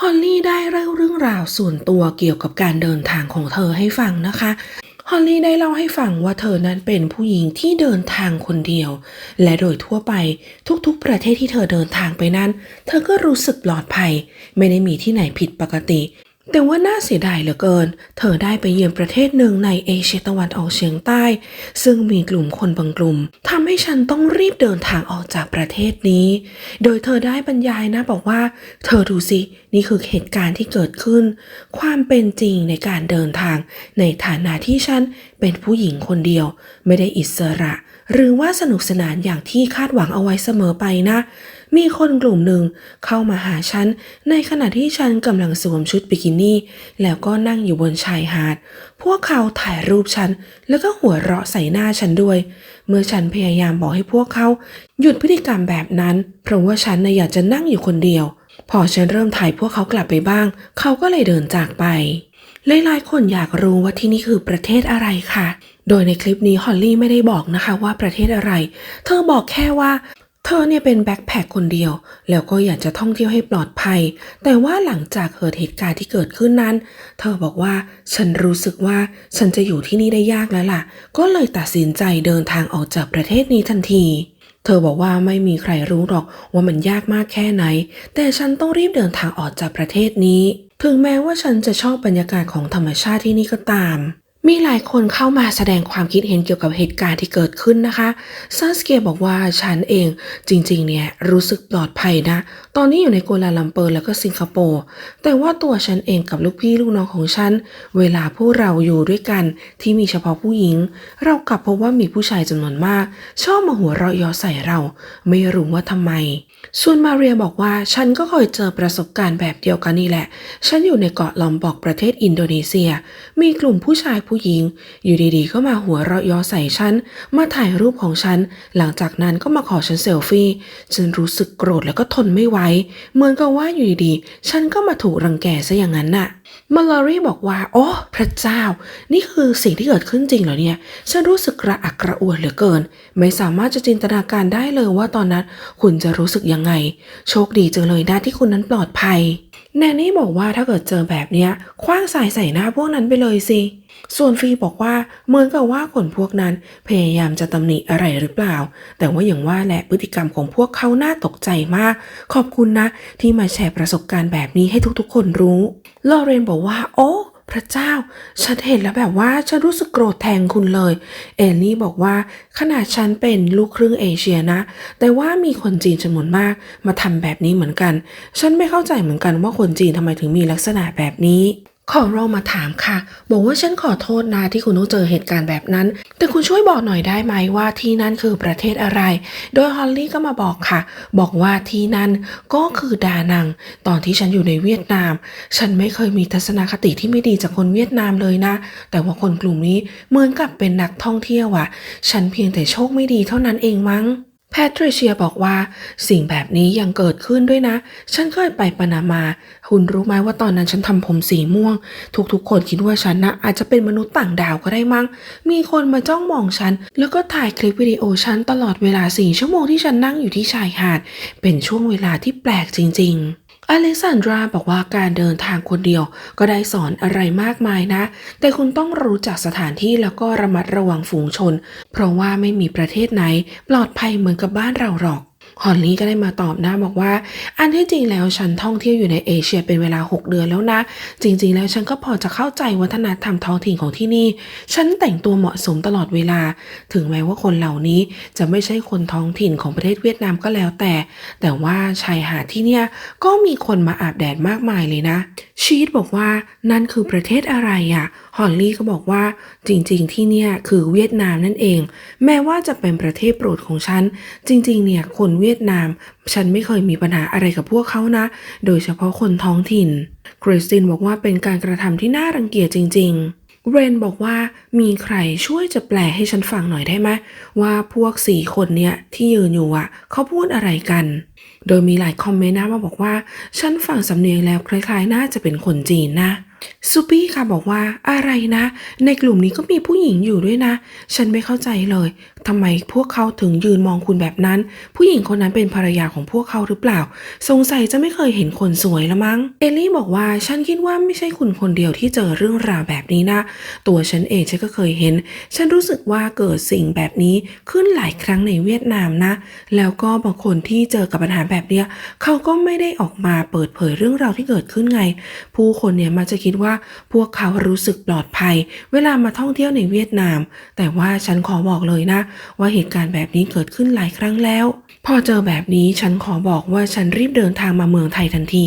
ฮอลลี่ได้เล่าเรื่องราวส่วนตัวเกี่ยวกับการเดินทางของเธอให้ฟังนะคะ ฮอลลี่ได้เล่าให้ฟังว่าเธอนั้นเป็นผู้หญิงที่เดินทางคนเดียว และโดยทั่วไปทุกๆ ประเทศที่เธอเดินทางไปนั้น เธอก็รู้สึกปลอดภัย ไม่ได้มีที่ไหนผิดปกติ แต่ว่าน่าเสียดายเหลือเกิน เธอได้ไปเยือนประเทศหนึ่งในเอเชียตะวันออกเฉียงใต้ ซึ่งมีกลุ่มคนบางกลุ่มทำให้ฉันต้องรีบเดินทางออกจากประเทศนี้ โดยเธอได้บรรยายนะบอกว่า เธอดูสิ นี่คือเหตุการณ์ที่เกิดขึ้น ความเป็นจริงในการเดินทาง ในฐานะที่ฉันเป็นผู้หญิงคนเดียว ไม่ได้อิสระ หรือว่าสนุกสนานอย่างที่คาดหวังเอาไว้เสมอไปนะ มีคนกลุ่มหนึ่งเข้ามาหาฉัน ในขณะที่ฉันกำลังสวมชุดบิกินี่ แล้วก็นั่งอยู่บนชายหาด พวกเขาถ่ายรูปฉัน แล้วก็หัวเราะใส่หน้าฉันด้วย เมื่อฉันพยายามบอกให้พวกเขา หยุดพฤติกรรมแบบนั้น เพราะว่าฉันน่ะอยากจะนั่งอยู่คนเดียว พอฉันเริ่มถ่ายพวกเขากลับไปบ้าง เขาก็เลยเดินจากไปหลายๆคนอยากรู้ว่าที่นี่คือประเทศอะไรค่ะ โดยในคลิปนี้ฮอลลี่ไม่ได้บอกนะคะว่าประเทศอะไร เธอบอกแค่ว่า เธอเนี่ยเป็นแบ็คแพคคนเดียว แล้วก็อยากจะท่องเที่ยวให้ปลอดภัย แต่ว่าหลังจากเกิดเหตุการณ์ที่เกิดขึ้นนั้น เธอบอกว่าฉันรู้สึกว่าฉันจะอยู่ที่นี่ได้ยากแล้วล่ะ ก็เลยตัดสินใจเดินทางออกจากประเทศนี้ทันทีเธอบอกว่าไม่มีใครรู้หรอกว่ามันยากมากแค่ไหน แต่ฉันต้องรีบเดินทางออกจากประเทศนี้ ถึงแม้ว่าฉันจะชอบบรรยากาศของธรรมชาติที่นี่ก็ตาม มีหลายคนเข้ามาแสดงความคิดเห็นเกี่ยวกับเหตุการณ์ที่เกิดขึ้นนะคะซาสเกียบอกว่าฉันเองจริงๆ เนี่ยรู้สึกปลอดภัยนะ ตอนนี้อยู่ในกัวลาลัมเปอร์แล้วก็สิงคโปร์ แต่ว่าตัวฉันเองกับลูกพี่ลูกน้องของฉัน เวลาพวกเราอยู่ด้วยกันที่มีเฉพาะผู้หญิง เรากลับพบว่ามีผู้ชายจำนวนมาก ชอบมาหัวเราะเยอใส่เรา ไม่รู้ว่าทำไม ส่วนมาเรียบอกว่าฉันก็เคยเจอประสบการณ์แบบเดียวกันนี่แหละ ฉันอยู่ในเกาะลอมบอกประเทศอินโดนีเซีย มีกลุ่มผู้ชายผู้หญิง อยู่ดีๆ ก็มาหัวเราะเยอใส่ฉัน มาถ่ายรูปของฉัน หลังจากนั้นก็มาขอฉันเซลฟี่ ฉันรู้สึกโกรธแล้วก็ทนไม่ไหว เหมือนกับว่าอยู่ดีๆ ฉันก็มาถูกรังแกซะอย่างนั้นน่ะมาลอรี่บอกว่า โอ้พระเจ้า นี่คือสิ่งที่เกิดขึ้นจริงเหรอเนี่ย ฉันรู้สึกกระอักกระอ่วนเหลือเกิน ไม่สามารถจะจินตนาการได้เลยว่าตอนนั้นคุณจะรู้สึกยังไง โชคดีจังเลยนะที่คุณนั้นปลอดภัย แนนนี่บอกว่าถ้าเกิดเจอแบบเนี้ยคว้างสายใส่หน้าพวกนั้นไปเลยสิ ส่วนฟีบอกว่าเหมือนกับว่าคนพวกนั้นพยายามจะตำหนิอะไรหรือเปล่า แต่ว่าอย่างว่าแหละพฤติกรรมของพวกเขาน่าตกใจมาก ขอบคุณนะ ที่มาแชร์ประสบการณ์แบบนี้ให้ทุกๆ คนรู้ลอเรนบอกว่า โอ้พระเจ้า ฉันเห็นแล้วแบบว่าฉันรู้สึกโกรธแทนคุณเลย เอลลี่บอกว่าขนาดฉันเป็นลูกครึ่งเอเชียนะ แต่ว่ามีคนจีนจำนวนมากมาทำแบบนี้เหมือนกัน ฉันไม่เข้าใจเหมือนกันว่าคนจีนทำไมถึงมีลักษณะแบบนี้ ขอเรามาถามค่ะ บอกว่าฉันขอโทษนะที่คุณต้องเจอเหตุการณ์แบบนั้น แต่คุณช่วยบอกหน่อยได้ไหมว่าที่นั่นคือประเทศอะไร โดยฮอลลี่ก็มาบอกค่ะ บอกว่าที่นั่นก็คือดานัง ตอนที่ฉันอยู่ในเวียดนาม ฉันไม่เคยมีทัศนคติที่ไม่ดีจากคนเวียดนามเลยนะ แต่ว่าคนกลุ่มนี้เหมือนกับเป็นนักท่องเที่ยวอะฉันเพียงแต่โชคไม่ดีเท่านั้นเองมั้ง พทริเชียบอกว่า สิ่งแบบนี้ยังเกิดขึ้นด้วยนะ ฉันเคยไปปานามา คุณรู้ไหมว่าตอนนั้นฉันทำผมสีม่วง ทุกๆ คนคิดว่าฉันนะอาจจะเป็นมนุษย์ต่างดาวก็ได้มั้ง มีคนมาจ้องมองฉัน แล้วก็ถ่ายคลิปวิดีโอฉันตลอดเวลาสี่ชั่วโมงที่ฉันนั่งอยู่ที่ชายหาด เป็นช่วงเวลาที่แปลกจริง ๆ อเลซานดราบอกว่าการเดินทางคนเดียวก็ได้สอนอะไรมากมายนะ แต่คุณต้องรู้จักสถานที่แล้วก็ระมัดระวังฝูงชน เพราะว่าไม่มีประเทศไหน ปลอดภัยเหมือนกับบ้านเราหรอก ฮอลลี่ก็ได้มาตอบนะบอกว่า อันที่จริงแล้วฉันท่องเที่ยวอยู่ในเอเชียเป็นเวลา 6 เดือนแล้วนะ จริง ๆ แล้วฉันก็พอจะเข้าใจวัฒนธรรมท้องถิ่นของที่นี่ ฉันแต่งตัวเหมาะสมตลอดเวลา ถึงแม้ว่าคนเหล่านี้จะไม่ใช่คนท้องถิ่นของประเทศเวียดนามก็แล้วแต่ แต่ว่าชายหาดที่เนี่ยก็มีคนมาอาบแดดมากมายเลยนะ ชีตบอกว่านั่นคือประเทศอะไรอะ่ะ ฮอลลี่ก็บอกว่าจริงๆที่เนี่ยคือเวียดนามนั่นเอง แม้ว่าจะเป็นประเทศโปรดของฉัน จริงๆเนี่ยคนเวียดนาม ฉันไม่เคยมีปัญหาอะไรกับพวกเขานะ โดยเฉพาะคนท้องถิ่นคริสตินบอกว่าเป็นการกระทำที่น่ารังเกียจจริง ๆเรนบอกว่ามีใครช่วยจะแปลให้ฉันฟังหน่อยได้ไหมว่าพวกสี่คนเนี่ยที่ยืนอยู่อะเขาพูดอะไรกัน โดยมีหลายคอมเมนต์นะมาบอกว่า ฉันฟังสำเนียงแล้วคล้ายๆ น่าจะเป็นคนจีนนะ ซูปี้ค่ะบอกว่าอะไรนะ ในกลุ่มนี้ก็มีผู้หญิงอยู่ด้วยนะ ฉันไม่เข้าใจเลย ทำไมพวกเขาถึงยืนมองคุณแบบนั้น ผู้หญิงคนนั้นเป็นภรรยาของพวกเขาหรือเปล่า สงสัยจะไม่เคยเห็นคนสวยละมั้ง เอลลี่บอกว่าฉันคิดว่าไม่ใช่คุณคนเดียวที่เจอเรื่องราวแบบนี้นะ ตัวฉันเองฉันก็เคยเห็น ฉันรู้สึกว่าเกิดสิ่งแบบนี้ขึ้นหลายครั้งในเวียดนามนะ แล้วก็บางคนที่เจอกับปัญหาแบบเนี้ยเขาก็ไม่ได้ออกมาเปิดเผยเรื่องราวที่เกิดขึ้นไง ผู้คนเนี่ยมักจะคิดว่าพวกเขารู้สึกปลอดภัย เวลามาท่องเที่ยวในเวียดนาม แต่ว่าฉันขอบอกเลยนะว่าเหตุการณ์แบบนี้เกิดขึ้นหลายครั้งแล้ว พอเจอแบบนี้ฉันขอบอกว่าฉันรีบเดินทางมาเมืองไทยทันที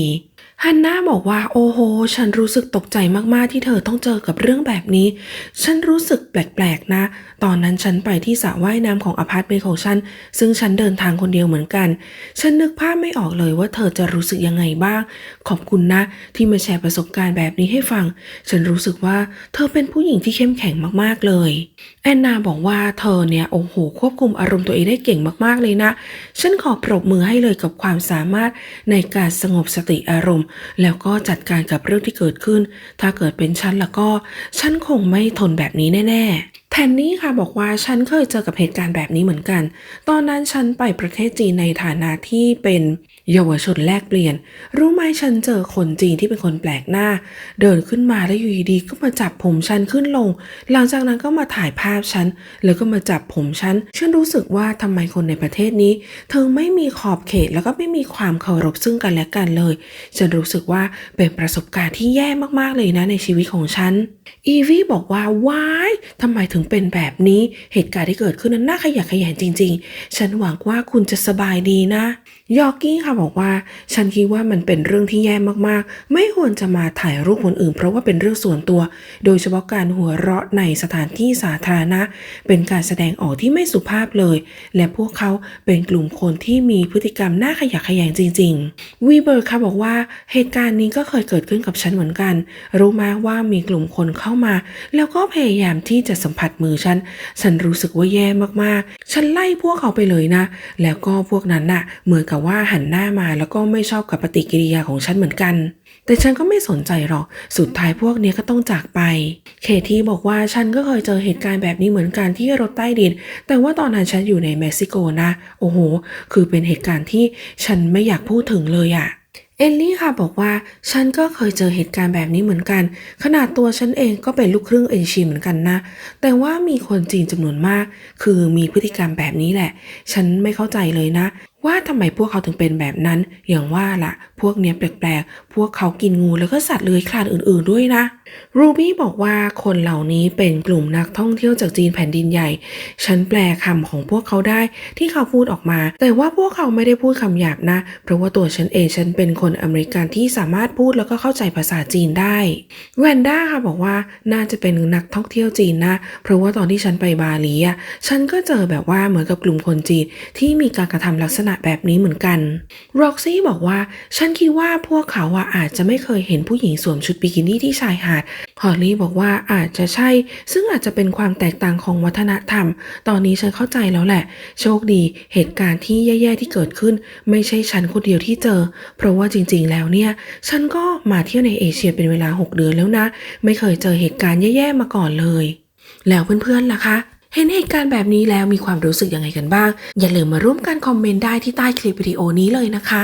ฮันน่าบอกว่าโอ้โห ฉันรู้สึกตกใจมากๆที่เธอต้องเจอกับเรื่องแบบนี้ ฉันรู้สึกแปลกๆนะ ตอนนั้นฉันไปที่สระว่ายน้ำของอพาร์ตเมนต์ของฉัน ซึ่งฉันเดินทางคนเดียวเหมือนกัน ฉันนึกภาพไม่ออกเลยว่าเธอจะรู้สึกยังไงบ้าง ขอบคุณนะ ที่มาแชร์ประสบการณ์แบบนี้ให้ฟัง ฉันรู้สึกว่าเธอเป็นผู้หญิงที่เข้มแข็งมากๆเลย แอนนาบอกว่าเธอเนี่ยโอ้โห ควบคุมอารมณ์ตัวเองได้เก่งมากๆเลยนะ ฉันขอปรบมือให้เลยกับความสามารถในการสงบสติอารมณ์แล้วก็จัดการกับเรื่องที่เกิดขึ้น ถ้าเกิดเป็นฉันแล้วก็ฉันคงไม่ทนแบบนี้แน่ ๆแทนนี่ค่ะบอกว่าฉันเคยเจอกับเหตุการณ์แบบนี้เหมือนกัน ตอนนั้นฉันไปประเทศจีนในฐานะที่เป็น เยาวชนแลกเปลี่ยน รู้ไหมฉันเจอคนจีนที่เป็นคนแปลกหน้า เดินขึ้นมาแล้วอยู่ดีๆก็มาจับผมฉันขึ้นลง หลังจากนั้นก็มาถ่ายภาพฉัน แล้วก็มาจับผมฉัน ฉันรู้สึกว่าทำไมคนในประเทศนี้ เธอไม่มีขอบเขตแล้วก็ไม่มีความเคารพซึ่งกันและกันเลย ฉันรู้สึกว่าเป็นประสบการณ์ที่แย่มากๆเลยนะในชีวิตของฉัน อีวี่บอกว่าว้ายทำไมถึงเป็นแบบนี้ เหตุการณ์ที่เกิดขึ้นนั้นน่าขยะแขยงจริง ๆ ฉันหวังว่าคุณจะสบายดีนะ ยอกกี้ค่ะบอกว่า ฉันคิดว่ามันเป็นเรื่องที่แย่มากๆ ไม่ควรจะมาถ่ายรูปคนอื่น เพราะว่าเป็นเรื่องส่วนตัว โดยเฉพาะการหัวเราะในสถานที่สาธารณะ เป็นการแสดงออกที่ไม่สุภาพเลย และพวกเขาเป็นกลุ่มคนที่มีพฤติกรรมน่าขยะแขยงจริงๆวีเบิร์กค่ะบอกว่าเหตุการณ์นี้ก็เคยเกิดขึ้นกับฉันเหมือนกัน รู้ไหมว่ามีกลุ่มคนเข้ามา แล้วก็พยายามที่จะสัมผัสมือฉัน ฉันรู้สึกว่าแย่มากๆ ฉันไล่พวกเขาไปเลยนะ แล้วก็พวกนั้นน่ะเหมือนกับว่าหันหน้ามาแล้วก็ไม่ชอบกับปฏิกิริยาของฉันเหมือนกัน แต่ฉันก็ไม่สนใจหรอก สุดท้ายพวกนี้ก็ต้องจากไป เคที่บอกว่าฉันก็เคยเจอเหตุการณ์แบบนี้เหมือนกันที่รถใต้ดิน แต่ว่าตอนนั้นฉันอยู่ในเม็กซิโกนะ โอ้โห คือเป็นเหตุการณ์ที่ฉันไม่อยากพูดถึงเลยอะเอลลี่ค่ะบอกว่าฉันก็เคยเจอเหตุการณ์แบบนี้เหมือนกัน ขนาดตัวฉันเองก็เป็นลูกครึ่งเอเชียเหมือนกันนะ แต่ว่ามีคนจีนจำนวนมาก คือมีพฤติกรรมแบบนี้แหละ ฉันไม่เข้าใจเลยนะ ว่าทำไมพวกเขาถึงเป็นแบบนั้น อย่างว่าล่ะพวกเนี้ยแปลกๆ พวกเขากินงูแล้วก็สัตว์เลื้อยคลานอื่นๆด้วยนะ รูบี้บอกว่าคนเหล่านี้เป็นกลุ่มนักท่องเที่ยวจากจีนแผ่นดินใหญ่ ฉันแปลคำของพวกเขาได้ที่เขาพูดออกมา แต่ว่าพวกเขาไม่ได้พูดคำหยาบนะ เพราะว่าตัวฉันเองฉันเป็นคนอเมริกันที่สามารถพูดแล้วก็เข้าใจภาษาจีนได้ แวนด้าค่ะบอกว่าน่าจะเป็นนักท่องเที่ยวจีนนะ เพราะว่าตอนที่ฉันไปบาหลีอะ ฉันก็เจอแบบว่าเหมือนกับกลุ่มคนจีนที่มีการกระทำลักษณะณะแบบนี้เหมือนกันร็อกซี่บอกว่า ฉันคิดว่าพวกเขาอะอาจจะไม่เคยเห็นผู้หญิงสวมชุดบิกินี่ที่ชายหาดฮอลลี่บอกว่าอาจจะใช่ ซึ่งอาจจะเป็นความแตกต่างของวัฒนธรรม ตอนนี้ฉันเข้าใจแล้วแหละ โชคดีเหตุการณ์ที่แย่ๆที่เกิดขึ้น ไม่ใช่ฉันคนเดียวที่เจอ เพราะว่าจริงๆแล้วเนี่ย ฉันก็มาเที่ยวในเอเชียเป็นเวลา 6 เดือนแล้วนะ ไม่เคยเจอเหตุการณ์แย่ๆมาก่อนเลย แล้วเพื่อนๆล่ะคะ เห็นเหตุการณ์แบบนี้แล้วมีความรู้สึกยังไงกันบ้าง อย่าลืมมาร่วมกันคอมเมนต์ได้ที่ใต้คลิปวิดีโอนี้เลยนะคะ